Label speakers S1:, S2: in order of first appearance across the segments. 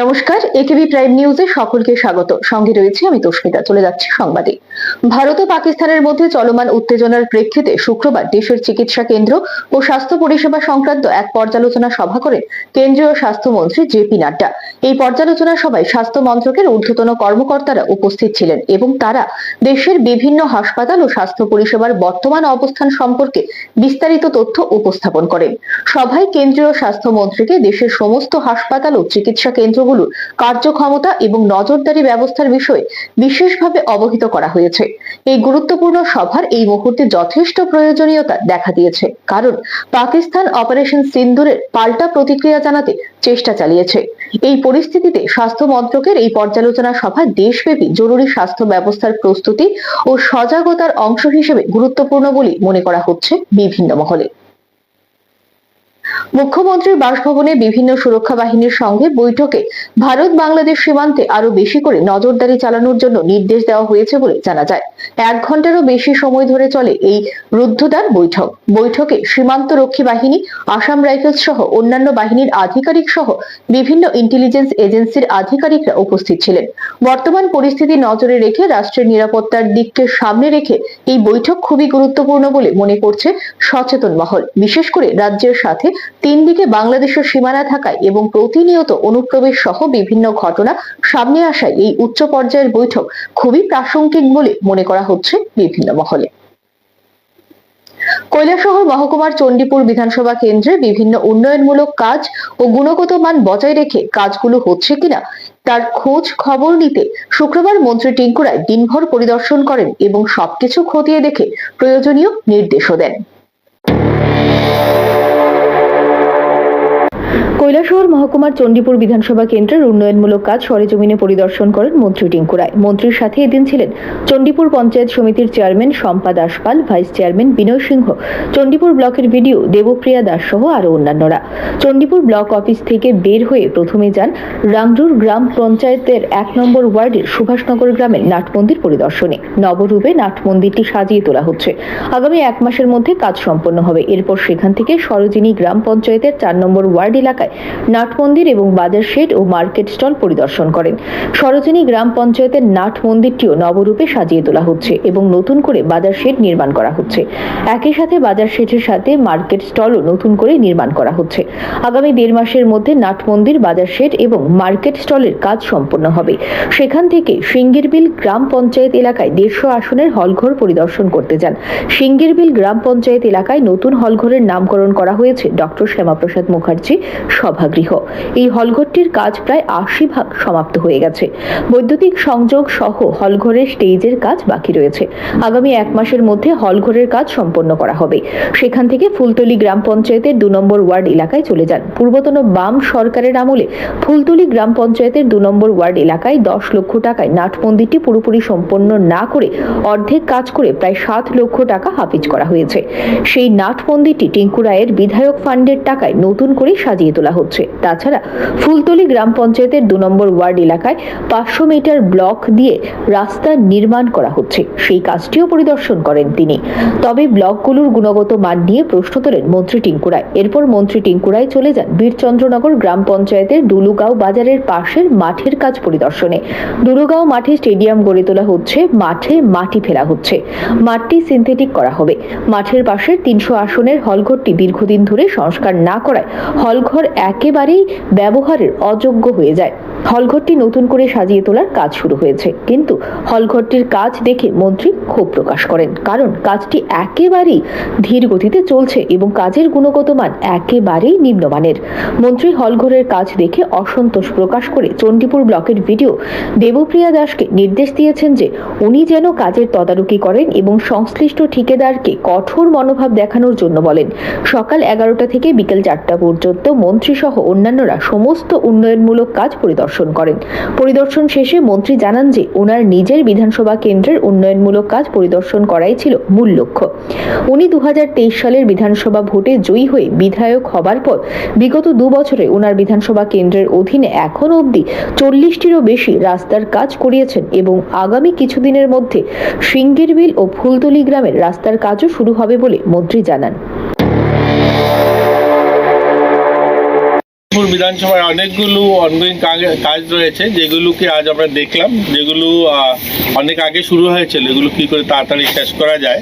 S1: নমস্কার ATV prime নিউজে সকলকে স্বাগত। সঙ্গে রয়েছে আমি তস্মিতা, চলে যাচ্ছি সংবাদে। ভারত ও পাকিস্তানের মধ্যে চলমান উত্তেজনার প্রেক্ষিতে শুক্রবার দেশের চিকিৎসা কেন্দ্র ও স্বাস্থ্য পরিষেবা সংক্রান্ত এক পর্যালোচনা সভা করেন কেন্দ্রীয় স্বাস্থ্যমন্ত্রী জে পি নাড্ডা। এই পর্যালোচনা সভায় স্বাস্থ্য মন্ত্রকের ঊর্ধ্বতন কর্মকর্তারা উপস্থিত ছিলেন এবং তারা দেশের বিভিন্ন হাসপাতাল ও স্বাস্থ্য পরিষেবার বর্তমান অবস্থান সম্পর্কে বিস্তারিত তথ্য উপস্থাপন করেন। সভায় কেন্দ্রীয় স্বাস্থ্যমন্ত্রীকে দেশের সমস্ত হাসপাতাল ও চিকিৎসা কেন্দ্রগুলোর কার্যক্ষমতা এবং নজরদারি ব্যবস্থার বিষয়ে বিশেষভাবে অবহিত করা হয়েছে। এই গুরুত্বপূর্ণ সভার এই মুহূর্তে যথেষ্ট প্রয়োজনীয়তা দেখা দিয়েছে, কারণ পাকিস্তান অপারেশন সিন্দুরের পাল্টা প্রতিক্রিয়া জানাতে চেষ্টা চালিয়েছে। এই পরিস্থিতিতে স্বাস্থ্য মন্ত্রকের এই পর্যালোচনা সভা দেশব্যাপী জরুরি স্বাস্থ্য ব্যবস্থার প্রস্তুতি ও সজাগতার অংশ হিসেবে গুরুত্বপূর্ণ বলে মনে করা হচ্ছে বিভিন্ন মহলে। মুখ্যমন্ত্রীর বাসভবনে বিভিন্ন সুরক্ষা বাহিনীর সঙ্গে বৈঠকে ভারত বাংলাদেশ সীমান্তে আরও বেশি করে নজরদারি চালানোর জন্য নির্দেশ দেওয়া হয়েছে বলে জানা যায়। এক ঘন্টারও বেশি সময় ধরে চলে এই রুদ্ধদ্বার বৈঠক। বৈঠকে সীমান্ত রক্ষী বাহিনী, আসাম রাইফেলস সহ অন্যান্য বাহিনীর আধিকারিক সহ বিভিন্ন ইন্টেলিজেন্স এজেন্সির আধিকারিকরা উপস্থিত ছিলেন। বর্তমান পরিস্থিতি নজরে রেখে রাষ্ট্রের নিরাপত্তার দিককে সামনে রেখে এই বৈঠক খুবই গুরুত্বপূর্ণ বলে মনে করছে সচেতন মহল। বিশেষ করে রাজ্যের সাথে তিন দিকে বাংলাদেশের সীমানা থাকায় এবং প্রতিনিয়ত অনুপ্রবেশ সহ বিভিন্ন ঘটনা সামনে আসায় এই উচ্চ পর্যায়ের বৈঠক খুবই প্রাসঙ্গিক বলে মনে করা হচ্ছে বিভিন্ন মহলে। কৈলাসহর মহকুমার চণ্ডীপুর বিধানসভা কেন্দ্রে বিভিন্ন উন্নয়নমূলক কাজ ও গুণগত মান বজায় রেখে কাজগুলো হচ্ছে কিনা তার খোঁজ খবর নিতে শুক্রবার মন্ত্রী টিঙ্কু রায় দিনভর পরিদর্শন করেন এবং সবকিছু খতিয়ে দেখে প্রয়োজনীয় নির্দেশও দেন। কৈলাসহর মহকুমার চণ্ডীপুর বিধানসভা কেন্দ্রের উন্নয়নমূলক কাজ সরেজমিনে পরিদর্শন করেন মন্ত্রী টিঙ্কু রায় মন্ত্রীর সাথে এদিন ছিলেন চণ্ডীপুর পঞ্চায়েত সমিতির chairman Shampa Daspal, vice chairman Binoy Singha. Chandipur ব্লকের বিডিও দেবপ্রিয়া দাস সহ আরও অন্যান্যরা। চণ্ডীপুর ব্লক অফিস থেকে বের হয়ে প্রথমে যান রাংরুর গ্রাম পঞ্চায়েতের এক নম্বর ওয়ার্ডের সুভাষনগর গ্রামের নাটমন্দির পরিদর্শনে। নবরূপে নাট মন্দিরটি সাজিয়ে তোলা হচ্ছে। আগামী এক মাসের মধ্যে কাজ সম্পন্ন হবে। এরপর সেখান থেকে সরোজিনী গ্রাম পঞ্চায়েতের চার নম্বর ওয়ার্ড এলাকায় নাট মন্দির এবং বাজার শেড ও মার্কেট স্টল পরিদর্শন করেন। সরোজিনী গ্রাম পঞ্চায়েতের নাট মন্দিরটিও নবরূপে সাজিয়ে তোলা হচ্ছে এবং নতুন করে বাজার শেড নির্মাণ করা হচ্ছে। একই সাথে বাজার শেডের সাথে মার্কেট স্টলও নতুন করে নির্মাণ করা হচ্ছে। আগামী দেড় মাসের মধ্যে নাট মন্দির বাজার শেড এবং মার্কেট স্টলের কাজ সম্পন্ন হবে। সেখান থেকে সিঙ্গিরবিল গ্রাম পঞ্চায়েত এলাকায় দেড়শো আসনের হলঘর পরিদর্শন করতে যান। সিঙ্গিরবিল গ্রাম পঞ্চায়েত এলাকায় নতুন হলঘরের নামকরণ করা হয়েছে ডক্টর শ্যামাপ্রসাদ মুখার্জি সভাগৃহ। এই হলঘরটির কাজ প্রায় আশি ভাগ সমাপ্ত হয়ে গেছে। বৈদ্যুতিক সংযোগ সহ হলঘরের স্টেজের কাজ বাকি রয়েছে। আগামী এক মাসের মধ্যে হলঘরের কাজ সম্পন্ন করা হবে। সেখান থেকে ফুলতলি গ্রাম পঞ্চায়েতের দু নম্বর ওয়ার্ড এলাকায় চলে যান। পূর্বতন বাম সরকারের আমলে ফুলতলি গ্রাম পঞ্চায়েতের দু নম্বর ওয়ার্ড এলাকায় দশ লক্ষ টাকায় নাট মন্দিরটি পুরোপুরি সম্পন্ন না করে অর্ধেক কাজ করে প্রায় সাত লক্ষ টাকা হাফিজ করা হয়েছে। সেই নাট মন্দিরটি টিঙ্কু রায়ের বিধায়ক ফান্ডের টাকায় নতুন করে সাজিয়ে তোলা হচ্ছে। তাছাড়া ফুলতলি গ্রাম পঞ্চায়েতের দু নম্বর ওয়ার্ড এলাকায় পাঁচশো মিটার ব্লক দিয়ে রাস্তা নির্মাণ করা হচ্ছে। সেই কাজটিও পরিদর্শন করেন তিনি। তবে ব্লকগুলোর গুণগত মান নিয়ে প্রশ্ন তোলেন মন্ত্রী টিঙ্কু রায় এরপর মন্ত্রী টিঙ্কু রায় চলে যান বীরচন্দ্রনগর গ্রাম পঞ্চায়েতের ডুলুগাঁও বাজারের পাশের মাঠের কাজ পরিদর্শনে। ডুলুগাঁও মাঠে স্টেডিয়াম গড়ে তোলা হচ্ছে, মাঠে মাটি ফেলা হচ্ছে। মাঠটি সিনথেটিক করা হবে। মাঠের পাশের তিনশো আসনের হলঘরটি দীর্ঘদিন ধরে সংস্কার না করায় হলঘর একেবারেই ব্যবহারের অযোগ্য হয়ে যায়। হলঘরটি নতুন করে সাজিয়ে তোলার কাজ শুরু হয়েছে। কিন্তু হলঘরটির কাজ দেখে মন্ত্রী ক্ষোভ প্রকাশ করেন। কারণ কাজটি একেবারেই ধীর গতিতে চলছে এবং কাজের গুণগত মান একেবারেই নিম্নমানের। মন্ত্রী হলঘরের কাজ দেখে অসন্তোষ প্রকাশ করে চণ্ডীপুর ব্লকের ভিডিও দেবপ্রিয়া দাসকে নির্দেশ দিয়েছেন যে উনি যেন কাজের তদারকি করেন এবং সংশ্লিষ্ট ঠিকাদারকে কঠোর মনোভাব দেখানোর জন্য বলেন। সকাল এগারোটা থেকে বিকেল চারটা পর্যন্ত মন্ত্রী সহ অন্যান্যরা সমস্ত উন্নয়নমূলক কাজ পরিদর্শন করেন। পরিদর্শন শেষে মন্ত্রী জানান যে ওনার নিজের বিধানসভা কেন্দ্রের উন্নয়নমূলক কাজ পরিদর্শন করাই ছিল মূল লক্ষ্য। উনি দুহাজার তেইশ সালের বিধানসভা ভোটে জয়ী হয়ে বিধায়ক হবার পর বিগত দু বছরে ওনার বিধানসভা কেন্দ্রের অধীনে এখন অবধি চল্লিশটিরও বেশি রাস্তার কাজ করিয়েছেন এবং আগামী কিছুদিনের মধ্যে সিঙ্গিরবিল ও ফুলতলি গ্রামের রাস্তার কাজও শুরু হবে বলে মন্ত্রী জানান।
S2: বিধানসভায় অনেকগুলো অনগোয়িং কাজ রয়েছে, যেগুলোকে আজ আমরা দেখলাম, যেগুলো অনেক আগে শুরু হয়েছিল, এগুলো কি করে তাড়াতাড়ি শেষ করা যায়।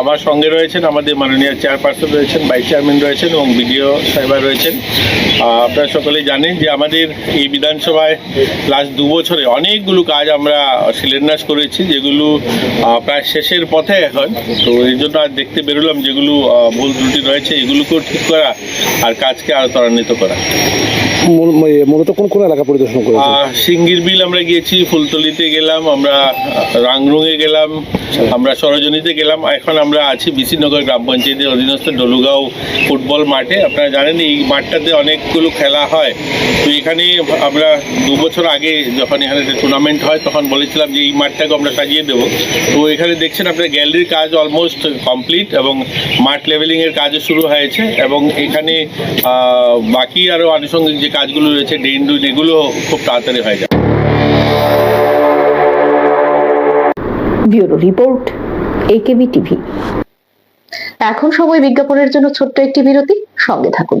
S2: আমার সঙ্গে রয়েছেন আমাদের মাননীয় চেয়ারপারসন রয়েছেন ভাইস চেয়ারম্যান রয়েছেন এবং বিডিও সাহেবা রয়েছেন। আপনারা সকলেই জানেন যে আমাদের এই বিধানসভায় লাস্ট দু বছরে অনেকগুলো কাজ আমরা শিলান্যাস করেছি, যেগুলো প্রায় শেষের পথে এখন। তো এই জন্য আজ দেখতে বেরোলাম যেগুলো ভুল ত্রুটি রয়েছে, এগুলোকেও ঠিক করা আর কাজকে আরও ত্বরান্বিত করা।
S3: মূলত কোন কোন এলাকা পরিদর্শন করেছে
S2: আহ, সিঙ্গির বিল আমরা গিয়েছি ফুলতলিতে গেলাম আমরা রাংরুঙে গেলাম আমরা সরজনীতে গেলাম এখন আমরা আছি বিসিনগর গ্রাম পঞ্চায়েতের অধীনস্থ ডলুগাঁও ফুটবল মাঠে। আপনারা জানেন এই মাঠটাতে অনেকগুলো খেলা হয়। তো এখানে আমরা দু বছর আগে যখন এখানে টুর্নামেন্ট হয় তখন বলেছিলাম যে এই মাঠটাকে আমরা সাজিয়ে দেবো। তো এখানে দেখছেন আপনার গ্যালারির কাজ অলমোস্ট কমপ্লিট এবং মাঠ লেভেলিংয়ের কাজও শুরু হয়েছে এবং এখানে বাকি আরও আনুষঙ্গিক যে কাজগুলো রয়েছে ডেন্ডু ডুন এগুলো খুব তাড়াতাড়ি হয়ে
S4: যায়। Bureau report TV. এখন সময় বিজ্ঞাপনের জন্য ছোট্ট একটি বিরতি, সঙ্গে থাকুন।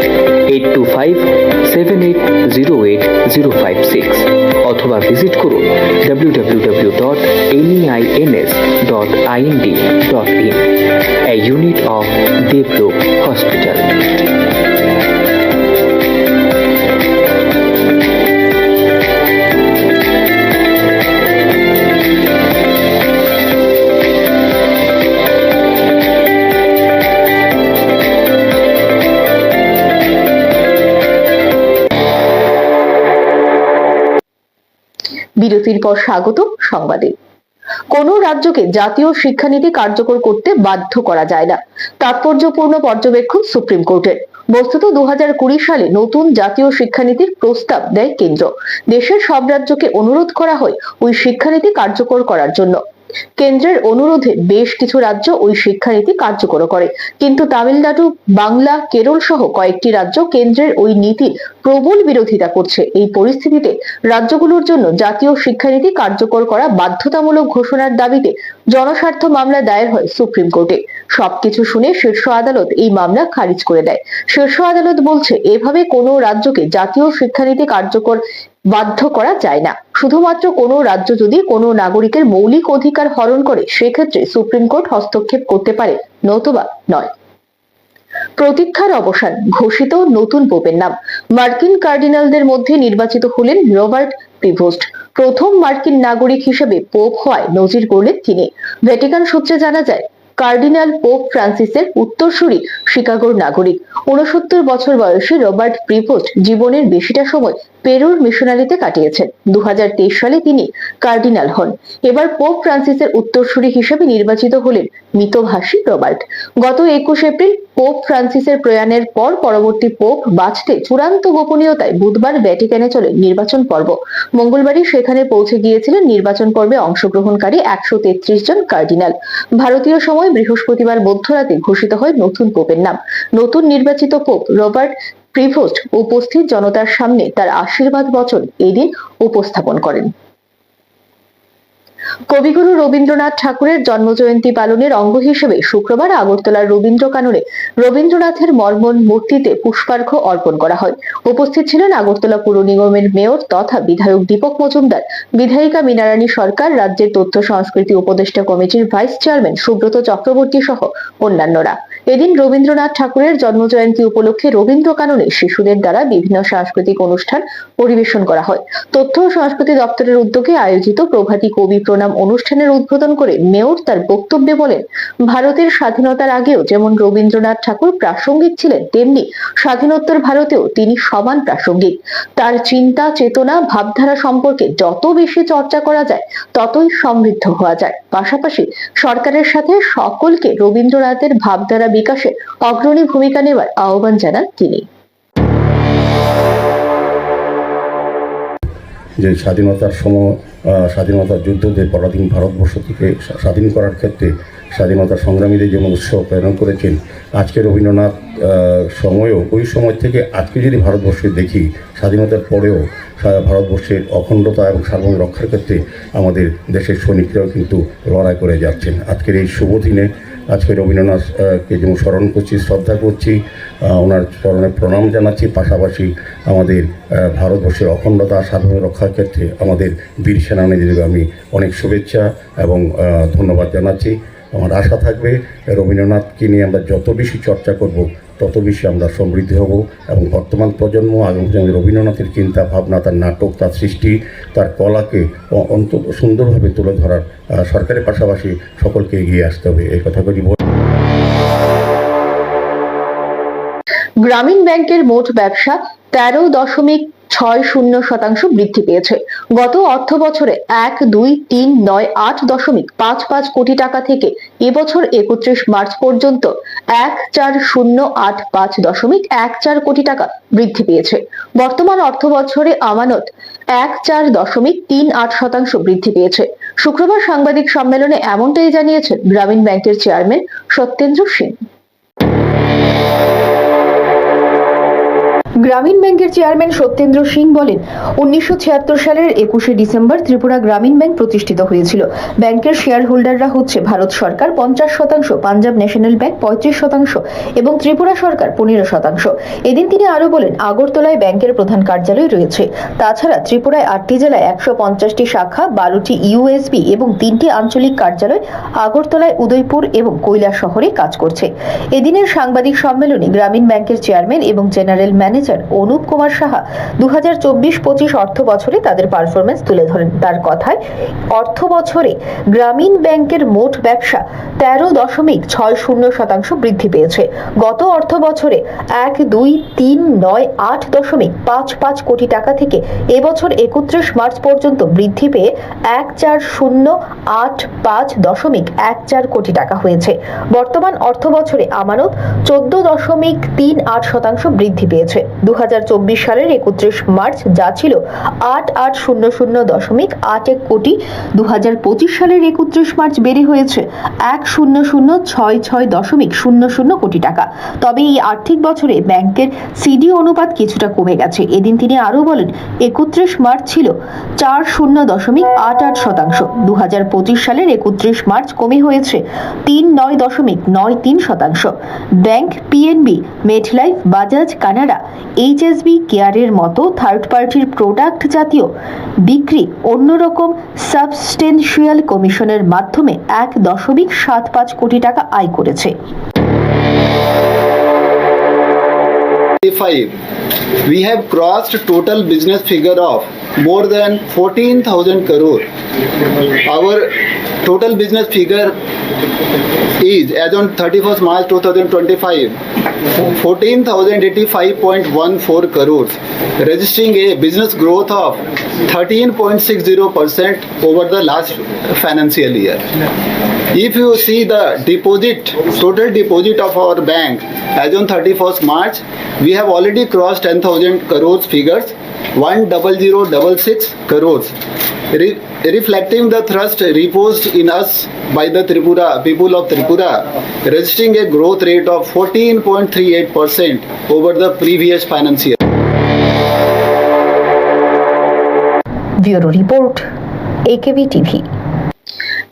S5: eight two five seven eight zero eight zero five six অথবা ভিজিট করুন W W W dot NEINS dot IND dot in a unit of Deblok Hospital.
S4: বিরতির পর স্বাগত সংবাদে। কোন রাজ্যকে জাতীয় শিক্ষানীতি কার্যকর করতে বাধ্য করা যায় না। তাৎপর্যপূর্ণ পর্যবেক্ষণ সুপ্রিম কোর্টের। বস্তুত দু হাজার কুড়ি সালে নতুন জাতীয় শিক্ষানীতির প্রস্তাব দেয় কেন্দ্র। দেশের সব রাজ্যকে অনুরোধ করা হয় ওই শিক্ষানীতি কার্যকর করার জন্য। কেন্দ্রের অনুরোধে বেশ কিছু রাজ্য ওই শিক্ষানীতি কার্যকর করে। কিন্তু তামিলনাড়ু, বাংলা, কেরল সহ কয়েকটি রাজ্য কেন্দ্রের ওই নীতির প্রবল বিরোধিতা করছে। এই পরিস্থিতিতে রাজ্যগুলোর জন্য জাতীয় শিক্ষানীতি কার্যকর করা বাধ্যতামূলক ঘোষণার দাবিতে জনস্বার্থ মামলা দায়ের হয় সুপ্রিম কোর্টে। সবকিছু শুনে শীর্ষ আদালত এই মামলা খারিজ করে দেয়। শীর্ষ আদালত বলছে, এভাবে কোনো রাজ্যকে জাতীয় শিক্ষানীতি কার্যকর বাধ্য করা যায় না। শুধুমাত্র কোনো রাজ্য যদি কোনো নাগরিকের মৌলিক অধিকার হরণ করে, সেক্ষেত্রে সুপ্রিম কোর্ট হস্তক্ষেপ করতে পারে, নতুবা নয়। প্রতীক্ষার অবসান, ঘোষিত নতুন পোপের নাম। মার্কিন কার্ডিনালদের মধ্যে নির্বাচিত হলেন রবার্ট প্রিভোস্ট প্রথম মার্কিন নাগরিক হিসেবে পোপ হওয়ায় নজির গড়লেন তিনি। ভ্যাটিকান সূত্রে জানা যায়, কার্ডিনাল পোপ ফ্রান্সিসের উত্তরসূরি শিকাগোর নাগরিক। উনসত্তর বছর বয়সী রবার্ট প্রিভোস্ট জীবনের বেশিটা সময় পেরুর মিশনারিতে কাটিয়েছেন। দু সালে তিনি কার্ডিনাল হন। এবার পোপ ফ্রান্সিসের উত্তরসূরি হিসেবে নির্বাচিত হলেন মিতভাষী রবার্ট। গত একুশ এপ্রিল পোপ ফ্রান্সিসের প্রয়াণের পর পরবর্তী পোপ বাঁচতে চূড়ান্ত গোপনীয়তায় বুধবার ভ্যাটিকানে চলে নির্বাচন পর্ব। মঙ্গলবারই সেখানে পৌঁছে গিয়েছিলেন নির্বাচন পর্বে অংশগ্রহণকারী একশো তেত্রিশ জন কার্ডিনাল। ভারতীয় সময় বৃহস্পতিবার মধ্যরাতে ঘোষিত হয় নতুন পোপের নাম। নতুন নির্বাচিত পোপ রবার্ট প্রিভোস্ট উপস্থিত জনতার সামনে তার আশীর্বাদ বচন এদিন উপস্থাপন করেন। কবিগুরু রবীন্দ্রনাথ ঠাকুরের জন্মজয়ন্তী পালনের অঙ্গ হিসেবে শুক্রবার আগরতলার রবীন্দ্র কাননে রবীন্দ্রনাথের মর্মন মূর্তিতে পুষ্পার্ঘ্য অর্পণ করা হয়। উপস্থিত ছিলেন আগরতলা পুর নিগমের মেয়র তথা বিধায়ক দীপক মজুমদার, বিধায়িকা মীনারানী সরকার, রাজ্যের তথ্য সংস্কৃতি উপদেষ্টা কমিটির ভাইস চেয়ারম্যান সুব্রত চক্রবর্তী সহ অন্যান্যরা। এদিন রবীন্দ্রনাথ ঠাকুরের জন্মজয়ন্তী উপলক্ষে রবীন্দ্র কাননে শিশুদের দ্বারা বিভিন্ন সাংস্কৃতিক অনুষ্ঠান পরিবেশন করা হয়। তথ্য ও সংস্কৃতি দপ্তরের উদ্যোগে আয়োজিত প্রভাতী কবি প্রণাম অনুষ্ঠানের উদ্বোধন করে মেয়র তার বক্তব্যে বলেন, ভারতের স্বাধীনতার আগেও যেমন রবীন্দ্রনাথ ঠাকুর প্রাসঙ্গিক ছিলেন, তেমনি স্বাধীনোত্তর ভারতেও তিনি সমান প্রাসঙ্গিক। তার চিন্তা, চেতনা, ভাবধারা সম্পর্কে যত বেশি চর্চা করা যায়, ততই সমৃদ্ধ হওয়া যায়। পাশাপাশি সরকারের সাথে সকলকে রবীন্দ্রনাথের ভাবধারা বিকাশে অগ্রণী ভূমিকা নেওয়ার আহ্বান জানান তিনি।
S6: যে স্বাধীনতার সময় স্বাধীনতার যুদ্ধ যে পরাধীন ভারতবর্ষ থেকে স্বাধীন করার ক্ষেত্রে স্বাধীনতা সংগ্রামীদের যেমন উৎসাহ প্রেরণ করেছেন আজকে রবীন্দ্রনাথ সময়ও ওই সময় থেকে আজকে যদি ভারতবর্ষে দেখি, স্বাধীনতার পরেও ভারতবর্ষের অখণ্ডতা এবং সার্বভৌম রক্ষার ক্ষেত্রে আমাদের দেশের সৈনিকরাও কিন্তু লড়াই করে যাচ্ছেন। আজকের এই শুভ দিনে আজকে রবীন্দ্রনাথকে যেমন স্মরণ করছি, শ্রদ্ধা করছি ওনার স্মরণে প্রণাম জানাচ্ছি, পাশাপাশি আমাদের ভারতবর্ষের অখণ্ডতা সাধারণ রক্ষার ক্ষেত্রে আমাদের বীর সেনানীদের আমি অনেক শুভেচ্ছা এবং ধন্যবাদ জানাচ্ছি। আমার আশা থাকবে রবীন্দ্রনাথকে নিয়ে আমরা যত বেশি চর্চা করব তত বেশি আমরা সমৃদ্ধি হব এবং বর্তমান প্রজন্ম এবং রবীন্দ্রনাথের চিন্তা, ভাবনা, তার নাটক, তার সৃষ্টি, তার কলাকে অন্ত সুন্দরভাবে তুলে ধরার সরকারের পাশাপাশি সকলকে এগিয়ে আসতে হবে। এই কথাগুলি বল
S4: গ্রামীণ ব্যাংকের মোট ব্যবসা তেরো দশমিক ছয় শূন্য শতাংশ বৃদ্ধি পেয়েছে। গত অর্থ বছরে এক, দুই, তিন, নয়, আট দশমিক পাঁচ পাঁচ কোটি টাকা থেকে এবছর একত্রিশ মার্চ পর্যন্ত এক, চার, শূন্য, আট, পাঁচ দশমিক এক চার কোটি টাকা বৃদ্ধি পেয়েছে। বর্তমান অর্থ বছরে আমানত এক, চার দশমিক তিন আট শতাংশ বৃদ্ধি পেয়েছে। শুক্রবার সাংবাদিক সম্মেলনে এমনটাই জানিয়েছেন গ্রামীণ ব্যাংকের চেয়ারম্যান সত্যেন্দ্র সিং। গ্রামীণ ব্যাংকের চেয়ারম্যান সত্যেন্দ্র সিং বলেন, উনিশশো ছিয়াত্তর সালের একুশে ডিসেম্বর ত্রিপুরা গ্রামীণ ব্যাংক প্রতিষ্ঠিত হয়েছিল। ব্যাংকের শেয়ার হোল্ডাররা হচ্ছে ভারত সরকার, পঞ্চাশ শতাংশ, পাঞ্জাব ন্যাশনাল ব্যাংক পঁয়ত্রিশ শতাংশ এবং ত্রিপুরা সরকার পনেরো শতাংশ। এদিন তিনি আরও বলেন, আগরতলায় ব্যাংকের প্রধান কার্যালয় রয়েছে। তাছাড়া ত্রিপুরায় আটটি জেলায় একশো পঞ্চাশটি শাখা, বারোটি ইউএসবি এবং তিনটি আঞ্চলিক কার্যালয় আগরতলায় উদয়পুর এবং কৈলা শহরে কাজ করছে। এদিনের সাংবাদিক সম্মেলনে গ্রামীণ ব্যাংকের চেয়ারম্যান এবং জেনারেল ম্যানেজার অনুপ কুমার সাহা দু হাজার চব্বিশ পঁচিশ অর্থ বছরে তাদের পারফরমেন্স তুলে ধরেন। তার কথায়, অর্থ বছরে গ্রামীণ ব্যাংকের মোট ব্যবসা তেরো দশমিক ছয় শূন্য শতাংশ বৃদ্ধি পেয়েছে। গত অর্থ বছরে এক দুই তিন নয় আট দশমিক পাঁচ পাঁচ কোটি টাকা থেকে এবছর একত্রিশ মার্চ পর্যন্ত বৃদ্ধি পেয়ে এক চার শূন্য আট পাঁচ দশমিক এক চার কোটি টাকা হয়েছে। বর্তমান অর্থ বছরে আমানত চোদ্দ দশমিক তিন আট শতাংশ বৃদ্ধি পেয়েছে। দু হাজার চব্বিশ সালের একত্রিশ মার্চ, যা ছিল আট আট শূন্য শূন্য দশমিক আট এক কোটি, দুহাজার পঁচিশ সালের একত্রিশ মার্চ বেড়ে হয়েছে এক শূন্য শূন্য ছয় ছয় দশমিক শূন্য শূন্য কোটি টাকা। তবে এই আর্থিক বছরে ব্যাংকের সিডি অনুপাত কিছুটা কমে গেছে। এদিন তিনি আরও বলেন, একত্রিশ মার্চ ছিল চার শূন্য দশমিক আট আট শতাংশ। দু হাজার পঁচিশ সালের একত্রিশ মার্চ কমে হয়েছে তিন নয় দশমিক নয় তিন শতাংশ। Bank PNB MetLife, Bajaj, Canara HSBC কেয়ারের মতো থার্ড পার্টির প্রোডাক্ট জাতীয় বিক্রি অন্যরকম সাবস্টেনশিয়াল কমিশনের মাধ্যমে এক দশমিক সাত পাঁচ কোটি টাকা আয় করেছে।
S7: We have crossed total business figure of more than 14,000 crore. Our total business figure is as on 31st March 2025 14,085.14 crores, registering a business growth of 13.60% over the last financial year. If you see the deposit, total deposit of our bank as on 31st March, we have already crossed 10,000 crores figures, 10066 crores, re- reflecting the trust reposed in us by the Tripura people of Tripura, registering a growth rate of 14.38% over the previous financial year.
S4: Bureau report AKB TV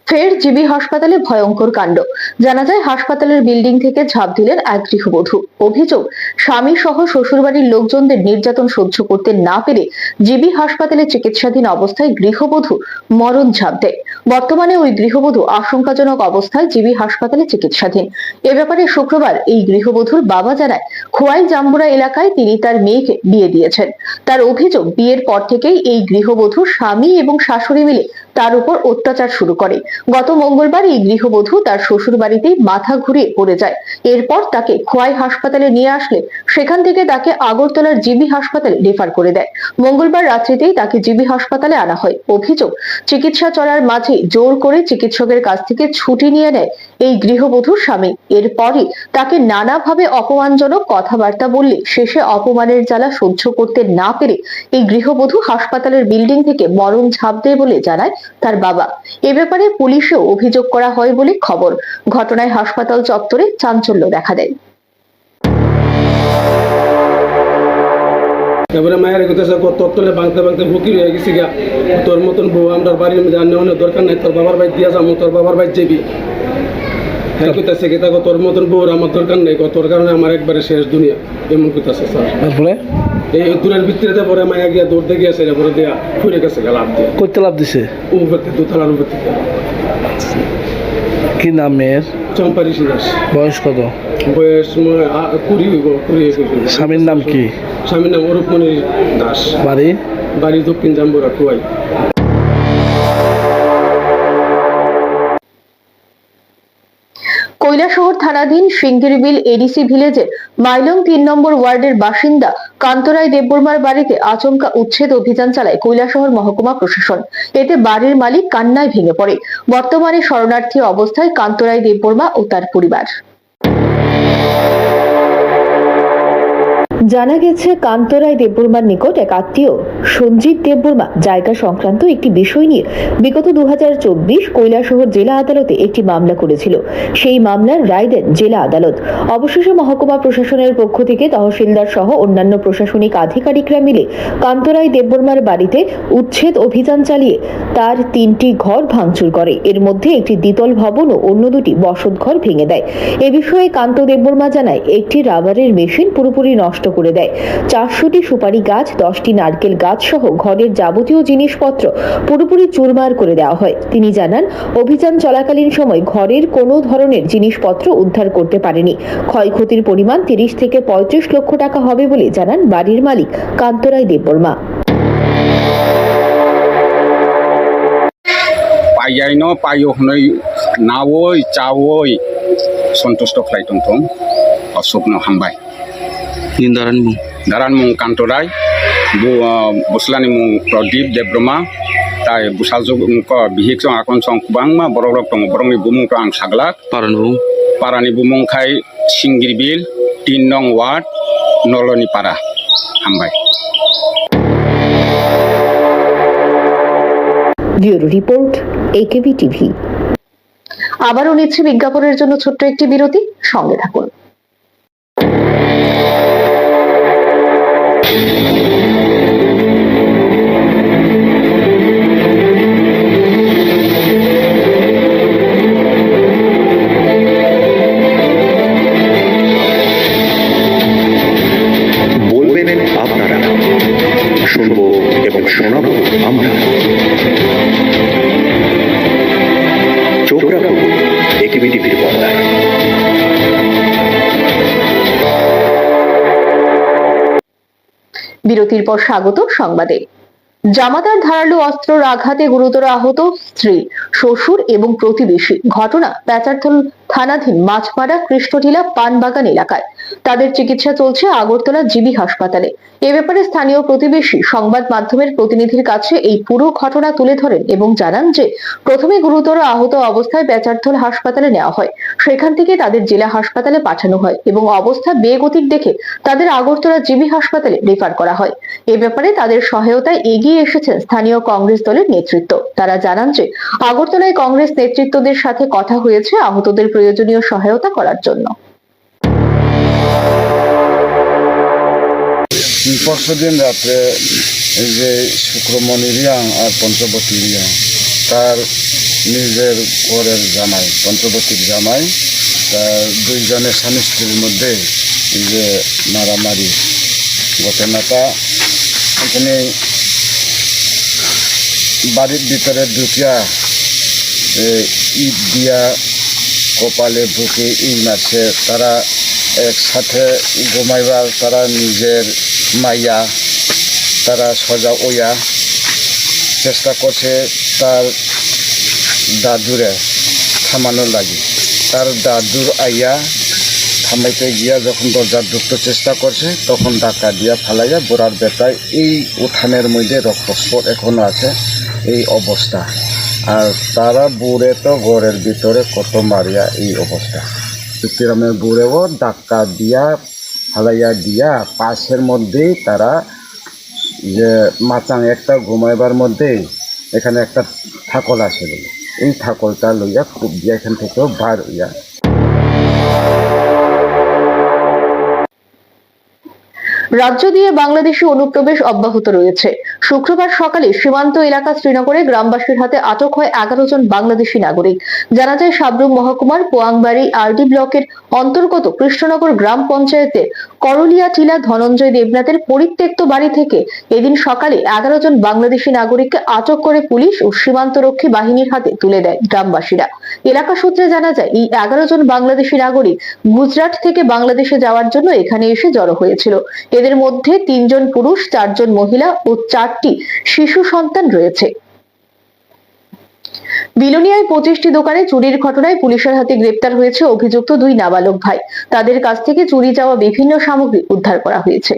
S4: ফের GB হাসপাতালে ভয়ঙ্কর কাণ্ড জানা যায়, হাসপাতালের building থেকে ঝাঁপ দিলেন এক গৃহবধূ অভিযোগ, স্বামী সহ শ্বশুরবাড়ির লোকজনদের নির্যাতন সহ্য করতে না পেরে জিবি হাসপাতালে চিকিৎসাধীন অবস্থায় গৃহবধূ মরণ ঝাঁপ দেয়। বর্তমানে ওই গৃহবধূ আশঙ্কাজনক অবস্থায় জিবি হাসপাতালে চিকিৎসাধীন। এ ব্যাপারে শুক্রবার এই গৃহবধূর বাবা জানায়, খোয়াই জাম্বুরা এলাকায় তিনি তার মেয়েকে বিয়ে দিয়েছেন। তার অভিযোগ, বিয়ের পর থেকেই এই গৃহবধূ স্বামী এবং শাশুড়ি মিলে তার উপর অত্যাচার শুরু করে। গত মঙ্গলবার এই গৃহবধূ তার শ্বশুর বাড়িতেই মাথা ঘুরিয়ে পড়ে যায়। এরপর তাকে খোয়াই হাসপাতালে নিয়ে আসলে, সেখান থেকে তাকে আগরতলার জিবি হাসপাতালে রেফার করে দেয়। মঙ্গলবার রাত্রিতেই তাকে জিবি হাসপাতালে আনা হয়। অভিযোগ, চিকিৎসা চলার মাঝে জোর করে চিকিৎসকের কাছ থেকে ছুটি নিয়ে নেয় এই গৃহবধূর স্বামী। এরপরই তাকে নানাভাবে অপমানজনক কথাবার্তা বললে শেষে অপমানের জ্বালা সহ্য করতে না পেরে এই গৃহবধূ হাসপাতালের বিল্ডিং থেকে মরণ ঝাঁপ দেয় বলে জানায় তার বাবা। এ ব্যাপারে পুলিশেও অভিযোগ করা হয় বলে খবর। ঘটনায় হাসপাতাল চত্বরে চাঞ্চল্য দেখা দেয়।
S8: তারপরে মায়ের কথা তোর তলে বাঁধতে বাঁধতে ফকির হয়ে গেছি গা। তোর মতন বউ আমরা বাড়ির মধ্যে আনে অনেক দরকার নাই তোর বাবার বাড়ি দিয়া যাব তোর বাবার বাড়ি যাবি। হ্যাঁ কইতাছে কি তাকে তোর মতন বউর আমার দরকার নেই তোর কারণে আমার একবারে শেষ দুনিয়া। এমন কইতাছে স্যার।
S3: তারপরে?
S8: এই দূরের ভিতরে পরে মায়া গিয়া দৌড়তে গিয়েছে পরে দিয়া। ফুরে গেছে গা লাভ দিয়ে।
S3: করতে লাভ দিছে?
S8: উপর দুতলার উপর থেকে
S3: কি নাম মেয়ের?
S8: চম্পারি দাস
S3: বয়স কত?
S8: বয়স কুড়ি কুড়ি
S3: স্বামীর নাম কি?
S8: স্বামীর নাম অরূপমণি দাস।
S3: বাড়ি?
S8: বাড়ি দক্ষিণ জাম্বুরা কুয়াই।
S4: থানাধীন সিঙ্গিরবিল এডিসি ভিলেজের মাইলং তিন নম্বর ওয়ার্ডের বাসিন্দা কান্তরায় দেববর্মার বাড়িতে আচমকা উচ্ছেদ অভিযান চালায় কৈলাসহর মহকুমা প্রশাসন। এতে বাড়ির মালিক কান্নায় ভেঙে পড়ে। বর্তমানে শরণার্থী অবস্থায় কান্তরায় দেববর্মা ও তার পরিবার। জানা গেছে, কান্তরায় দেববর্মার নিকট এক আত্মীয় সঞ্জিত দেববর্মা, জায়গা সংক্রান্ত একটি বিষয় নিয়ে বিগত দু কৈলাসহর জেলা আদালতে একটি মামলা করেছিল। সেই মামলার রায় দেন জেলা আদালত। অবশেষে মহকুমা প্রশাসনের পক্ষ থেকে তহসিলদার সহ অন্যান্য প্রশাসনিক আধিকারিকরা মিলে কান্তরায় দেববর্মার বাড়িতে উচ্ছেদ অভিযান চালিয়ে তার তিনটি ঘর ভাঙচুর করে। এর মধ্যে একটি দ্বিতল ভবন ও অন্য দুটি বসত ঘর ভেঙে দেয়। এ বিষয়ে কান্ত দেববর্মা জানায়, একটি রাবারের মেশিন পুরোপুরি নষ্ট করে দেয়। চারশোটি সুপারি গাছ, দশটি নারকেল গাছ সহ ঘরের যাবতীয় জিনিসপত্র পুরোপুরি চুরমার করে দেওয়া হয়। তিনি জানান, অভিযান চলাকালীন সময় ঘরের কোনো ধরনের জিনিসপত্র উদ্ধার করতে পারেনি। ক্ষয়ক্ষতির পরিমাণ তিরিশ থেকে পঁয়ত্রিশ লক্ষ টাকা হবে বলে জানান বাড়ির মালিক কান্তরায় দেববর্মা।
S9: পাই
S10: পাই হনই
S9: নাওই, চাওই। সন্তুষ্ট ফ্লাইটং অশোক হামবাই দারানমু দারানমু কান্ত রায় বসলানিমু প্রদীপ দেব্রমা তাই বুসাল বিহিক আকন সঙ্গে বড় রক দম বড় বুমুক আং
S10: সাগলাক পারানবু
S9: পারানি বুমুংখাই সিঙ্গির বিল তিন নং ward Nalini Hambai.
S4: Bureau report A TV. আবারও নিচ্ছে বিজ্ঞাপনের জন্য ছোট্ট একটি বিরতি সঙ্গে থাকুন। বিরতির পর স্বাগত সংবাদে। জামাতার ধারালো অস্ত্রর আঘাতে গুরুতর আহত স্ত্রী, শ্বশুর এবং প্রতিবেশী। ঘটনা প্যাচারথল থানাধীন মাছমারা কৃষ্ণটিলা পানবাগান এলাকায়। তাদের চিকিৎসা চলছে আগরতলা জিবি হাসপাতালে। এ ব্যাপারে স্থানীয় প্রতিবেশী সংবাদ মাধ্যমের প্রতিনিধির কাছে এই পুরো ঘটনা তুলে ধরেন এবং জানান যে, প্রথমে গুরুতর আহত অবস্থায় বেচারথল হাসপাতালে নেওয়া হয়। সেখান থেকে তাদের জেলা হাসপাতালে পাঠানো হয় এবং অবস্থা বেগতিক দেখে তাদের আগরতলা জিবি হাসপাতালে রেফার করা হয়। এ ব্যাপারে তাদের সহায়তায় এগিয়ে এসেছেন স্থানীয় কংগ্রেস দলের নেতৃত্ব। তারা জানান যে, আগরতলায় কংগ্রেস নেতৃত্বদের সাথে কথা হয়েছে আহতদের প্রয়োজনীয় সহায়তা করার জন্য।
S11: পরশু দিন রাত্রে এই যে শুক্রমণি রিয়াং আর পঞ্চবতী রিয়াং তার নিজের ঘরের জামাই পঞ্চবতীর জামাই তার দুইজনের স্বামী স্ত্রীর মধ্যে এই যে মারামারি ঘটনাটা এখানে বাড়ির ভিতরে এ, ইট দিয়া কপালে বুকে ই মারছে। তারা একসাথে ঘুমাইবার তারা নিজের মাইয়া, তারা সজা ওয়া চেষ্টা করছে তার দাদুরে থামানোর লাগে। তার দাদুর আইয়া থামাইতে গিয়া যখন দরজা ঢুকতে চেষ্টা করছে, তখন ডাকা দিয়া ফালাইয়া গোড়ার বেটায় এই উঠানের মধ্যে রক্তস্পট এখনও আছে, এই অবস্থা। আর তারা বুড়ে তো ঘরের ভিতরে কত মারিয়া এই অবস্থা। চুক্তিরামের বুড়েও ডাক্কা দিয়া হালাইয়া দিয়া পাশের মধ্যেই তারা যে মাচাং একটা ঘুমাইবার মধ্যে এখানে একটা ঠাকল আসে এই ঠাকলটা লইয়া খুব দিয়া এখান থেকেও বার হইয়া
S4: রাজ্য দিয়ে বাংলাদেশি অনুপ্রবেশ অব্যাহত রয়েছে। শুক্রবার সকালে সীমান্ত এলাকা শ্রীনগরে গ্রামবাসীর হাতে আটক হয় এগারো জন বাংলাদেশি নাগরিক। জানা যায় সাবরুম মহকুমার পোয়াংবাড়ি আরডি ব্লকের অন্তর্গত কৃষ্ণনগর গ্রাম পঞ্চায়েতের করলিয়া টিলা ধনঞ্জয় দেবনাথের পরিত্যক্ত বাড়ি থেকে এদিন সকালে এগারো জন বাংলাদেশি নাগরিককে আটক করে পুলিশ ও সীমান্তরক্ষী বাহিনীর হাতে তুলে দেয় গ্রামবাসীরা। এলাকা সূত্রে জানা যায়, এই এগারো জন বাংলাদেশি নাগরিক গুজরাট থেকে বাংলাদেশে যাওয়ার জন্য এখানে এসে জড়ো হয়েছিল। এদের মধ্যে তিনজন পুরুষ, চারজন মহিলা ও চারটি শিশু সন্তান রয়েছে। বিলোনিয়ায় পঁচিশটি দোকানে চুরির ঘটনায় পুলিশের হাতে গ্রেপ্তার হয়েছে অভিযুক্ত দুই নাবালক ভাই। তাদের কাছ থেকে চুরি যাওয়া বিভিন্ন সামগ্রী উদ্ধার করা হয়েছে।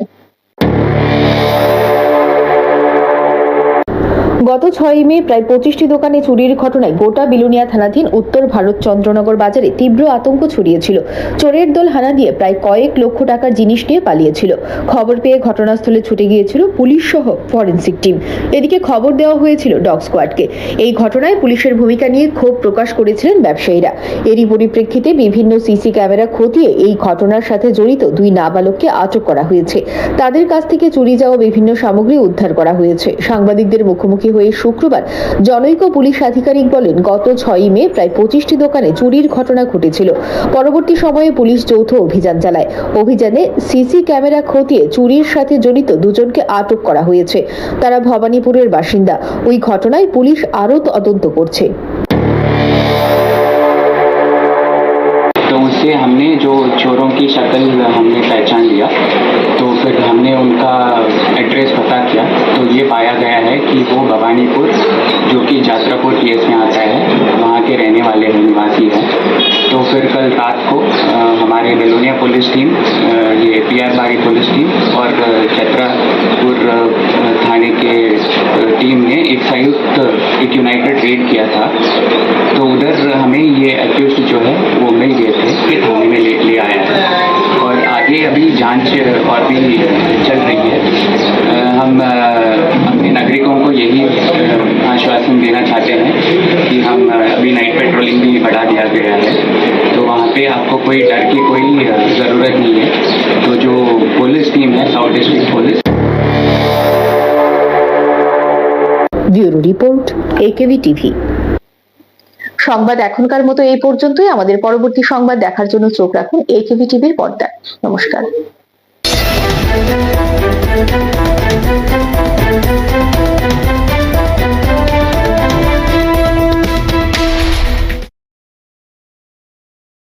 S4: গত ছয়ই মে প্রায় পঁচিশটি দোকানে চুরির ঘটনায় গোটা বিলুনিয়া থানাধীন উত্তর ভারত চন্দ্রনগর বাজারে তীব্র আতঙ্ক ছড়িয়েছিল। চোরের দল হানা দিয়ে প্রায় কয়েক লক্ষ টাকার জিনিস নিয়ে পালিয়েছিল। খবর পেয়ে ঘটনাস্থলে ছুটে গিয়েছিল পুলিশ সহ ফরেন্সিক টিম। এদিকে খবর দেওয়া হয়েছিল ডগ স্কোয়াডকে। এই ঘটনায় পুলিশের ভূমিকা নিয়ে ক্ষোভ প্রকাশ করেছিলেন ব্যবসায়ীরা। এরই পরিপ্রেক্ষিতে বিভিন্ন সিসি ক্যামেরা খতিয়ে এই ঘটনার সাথে জড়িত দুই নাবালককে আটক করা হয়েছে। তাদের কাছ থেকে চুরি যাওয়া বিভিন্ন সামগ্রী উদ্ধার করা হয়েছে। সাংবাদিকদের মুখোমুখি হয়ে শুক্রবার জনৈক পুলিশ আধিকারিক বলেন গত ছয়ই মে প্রায় পঁচিশটি দোকানে চুরির ঘটনা ঘটেছিল পরবর্তী সময়ে পুলিশ যৌথ অভিযান চালায় অভিযানে সিসি ক্যামেরা খতিয়ে চুরির সাথে জড়িত দুজনকে আটক করা হয়েছে তারা ভবানীপুরের বাসিন্দা ওই ঘটনায় পুলিশ আরও তদন্ত করছে
S12: तो उससे हमने जो चोरों की शक्ल हमने पहचान लिया तो फिर हमने उनका एड्रेस पता किया। तो ये पाया गया है कि वो भवानीपुर, जो कि जात्रापुर केस में आता है, वहाँ के रहने वाले हैं निवासी हैं। तो फिर कल रात को हमारे बेलोनिया पुलिस टीम ये P R Bari police team और छत्रापुर थाने के टीम ने एक संयुक्त, एक यूनाइटेड रेड किया था। तो उधर हमें ये एक्यूज जो है, वो मिल आगे अभी जांच और भी चल रही है अ, हम अ, अपने नागरिकों को यही अ, आश्वासन देना चाहते हैं कि हम अ, अभी नाइट पेट्रोलिंग भी बढ़ा दिया गया है तो वहाँ पे आपको कोई डर की कोई अ, ज़रूरत नहीं है तो जो पुलिस टीम है south district police
S4: bureau report AKB TV সংবাদ এখনকার মতো এই পর্যন্তই আমাদের পরবর্তী সংবাদ দেখার জন্য চোখ রাখুন একেবি টিভির পর্দায় নমস্কার Thank you.